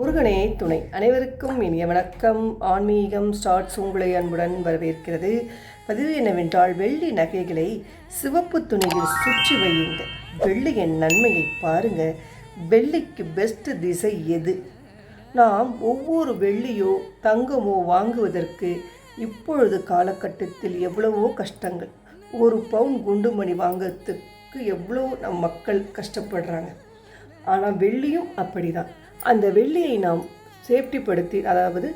முருகனே துணை. அனைவருக்கும் இனிய வணக்கம். ஆன்மீகம் ஸ்டார்ட்ஸ் உங்களை அன்புடன் வரவேற்கிறது. பதிவு என்னவென்றால் வெள்ளி நகைகளை சிவப்பு துணியில் சுற்றி வையுங்க வெள்ளியின் நன்மையை பாருங்க. வெள்ளிக்கு பெஸ்ட் திசை எது? நாம் ஒவ்வொரு வெள்ளியோ தங்கமோ வாங்குவதற்கு இப்பொழுது காலகட்டத்தில் எவ்வளவோ கஷ்டங்கள். ஒரு பவுன் குண்டுமணி வாங்கிறதுக்கு எவ்வளோ நம் மக்கள் கஷ்டப்படுறாங்க. ஆனால் வெள்ளியும் அப்படிதான். அந்த வெள்ளியை நாம் சேஃப்டிப்படுத்தி அதாவது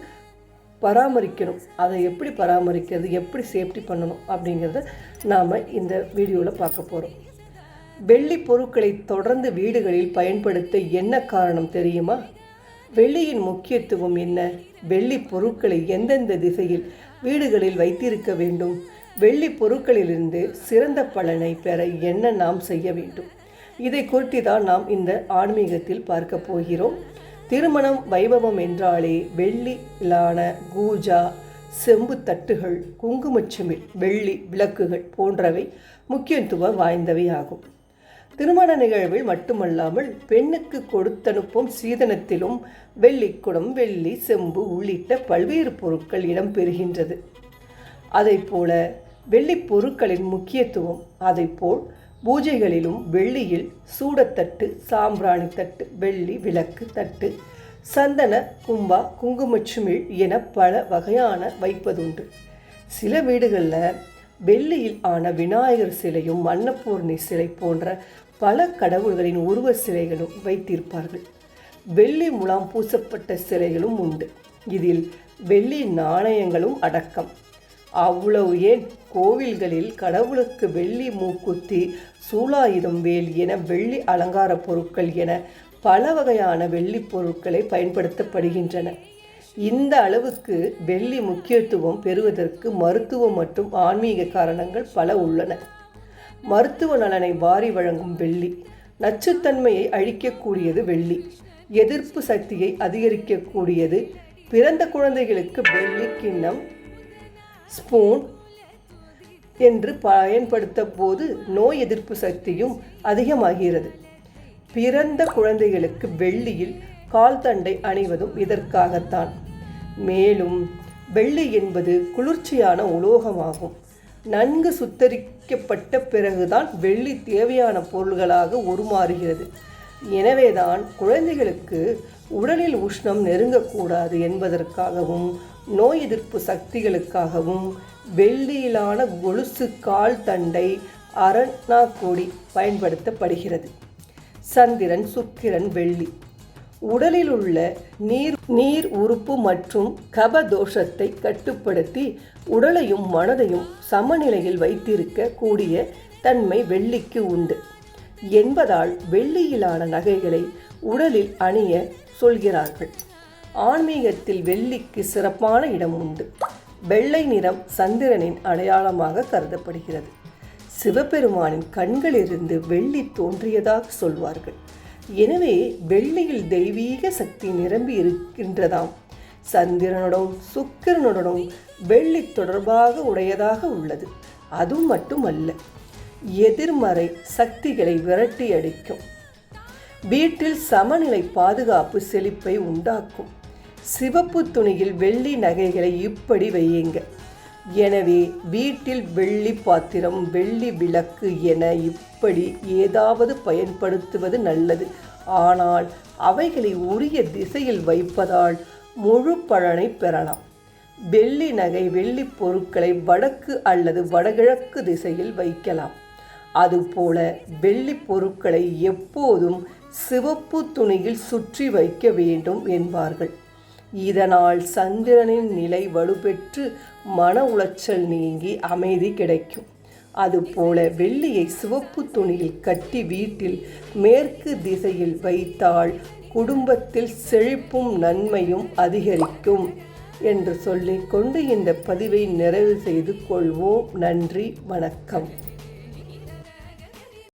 பராமரிக்கணும். அதை எப்படி பராமரிக்கிறது எப்படி சேஃப்டி பண்ணணும் அப்படிங்கிறத நாம் இந்த வீடியோவில் பார்க்க போகிறோம் வெள்ளி பொருட்களை தொடர்ந்து வீடுகளில் பயன்படுத்த என்ன காரணம் தெரியுமா? வெள்ளியின் முக்கியத்துவம் என்ன? வெள்ளி பொருட்களை எந்தெந்த திசையில் வீடுகளில் வைத்திருக்க வேண்டும்? வெள்ளி பொருட்களிலிருந்து சிறந்த பலனை பெற என்ன நாம் செய்ய வேண்டும்? இதை குறித்து தான் நாம் இந்த ஆன்மீகத்தில் பார்க்க போகிறோம். திருமணம் வைபவம் என்றாலே வெள்ளியிலான கூஜா செம்பு தட்டுகள் குங்குமச்சிமிழ் வெள்ளி விளக்குகள் போன்றவை முக்கியத்துவம் வாய்ந்தவை ஆகும் திருமண நிகழ்வில் மட்டுமல்லாமல் பெண்ணுக்கு கொடுத்தனுப்பும் சீதனத்திலும் வெள்ளிக்குடம் வெள்ளி செம்பு உள்ளிட்ட பல்வேறு பொருட்கள் இடம்பெறுகின்றது. அதைப்போல வெள்ளி பொருட்களின் முக்கியத்துவம் அதைப்போல் பூஜைகளிலும் வெள்ளியில் சூடத்தட்டு சாம்பிராணி தட்டு வெள்ளி விளக்கு தட்டு சந்தன கும்பா குங்குமச்சுமிழ் என பல வகையான வைப்பதுண்டு. சில வீடுகளில் வெள்ளியில் ஆன விநாயகர் சிலையும் மன்னப்பூர்ணி சிலை போன்ற பல கடவுள்களின் உருவ சிலைகளும் வைத்திருப்பார்கள். வெள்ளி முலாம் பூசப்பட்ட சிலைகளும் உண்டு. இதில் வெள்ளி நாணயங்களும் அடக்கம். அவ்வளவு ஏன்? கோவில்களில் கடவுளுக்கு வெள்ளி மூக்குத்தி சூலாயுதம் வேல் என வெள்ளி அலங்கார பொருட்கள் என பல வகையான வெள்ளி பொருட்களை பயன்படுத்தப்படுகின்றன. இந்த அளவுக்கு வெள்ளி முக்கியத்துவம் பெறுவதற்கு மருத்துவம் மற்றும் ஆன்மீக காரணங்கள் பல உள்ளன. மருத்துவ நலனை வாரி வழங்கும் வெள்ளி நச்சுத்தன்மையை அழிக்கக்கூடியது வெள்ளி எதிர்ப்பு சக்தியை அதிகரிக்கக்கூடியது பிறந்த குழந்தைகளுக்கு வெள்ளி கிண்ணம் ஸ்பூன் என்று பயன்படுத்த போது நோய் எதிர்ப்பு சக்தியும் அதிகமாகிறது. பிறந்த குழந்தைகளுக்கு வெள்ளியில் கால் தண்டை அணிவதும் இதற்காகத்தான். மேலும் வெள்ளி என்பது குளிர்ச்சியான உலோகமாகும். நன்கு சுத்தரிக்கப்பட்ட பிறகுதான் வெள்ளி தேவையான பொருள்களாக உருமாறுகிறது. எனவேதான் குழந்தைகளுக்கு உடலில் உஷ்ணம் நெருங்கக்கூடாது என்பதற்காகவும் நோய் எதிர்ப்பு சக்திகளுக்காகவும் வெள்ளியிலான கொலுசு கால் தண்டை அரணாக்கொடி பயன்படுத்தப்படுகிறது. சந்திரன் சுக்கிரன் வெள்ளி. உடலில் உள்ள நீர் நீர் உறுப்பு மற்றும் கப தோஷத்தை கட்டுப்படுத்தி உடலையும் மனதையும் சமநிலையில் வைத்திருக்க கூடிய தன்மை வெள்ளிக்கு உண்டு. என்பதால் வெள்ளியிலான நகைகளை உடலில் அணிய சொல்கிறார்கள். ஆன்மீகத்தில் வெள்ளிக்கு சிறப்பான இடம் உண்டு. வெள்ளை நிறம் சந்திரனின் அடையாளமாக கருதப்படுகிறது. சிவபெருமானின் கண்களிலிருந்து வெள்ளி தோன்றியதாக சொல்வார்கள். எனவே வெள்ளியில் தெய்வீக சக்தி நிரம்பி இருக்கின்றதாம். சந்திரனுடன் சுக்கிரனுடனும் வெள்ளி தொடர்பாக உடையதாக உள்ளது. அது மட்டுமல்ல எதிர்மறை சக்திகளை விரட்டி அடிக்கும் வீட்டில் சமநிலை பாதுகாப்பு செழிப்பை உண்டாக்கும். சிவப்பு துணியில் வெள்ளி நகைகளை இப்படி வையுங்க. எனவே வீட்டில் வெள்ளி பாத்திரம் வெள்ளி விளக்கு என இப்படி ஏதாவது பயன்படுத்துவது நல்லது. ஆனால் அவைகளை உரிய திசையில் வைப்பதால் முழு பலனை பெறலாம். வெள்ளி நகை வெள்ளி பொருட்களை வடக்கு அல்லது வடகிழக்கு திசையில் வைக்கலாம். அதுபோல வெள்ளி பொருட்களை எப்போதும் சிவப்பு துணியில் சுற்றி வைக்க வேண்டும் என்பார்கள். இதனால் சந்திரனின் நிலை வலுப்பெற்று மன உளைச்சல் நீங்கி அமைதி கிடைக்கும். அதுபோல வெள்ளியை சிவப்பு துணியில் கட்டி வீட்டில் மேற்கு திசையில் வைத்தால் குடும்பத்தில் செழிப்பும் நன்மையும் அதிகரிக்கும் என்று சொல்லிக்கொண்டு இந்த பதிவை நிறைவு செய்து கொள்வோம். நன்றி வணக்கம்.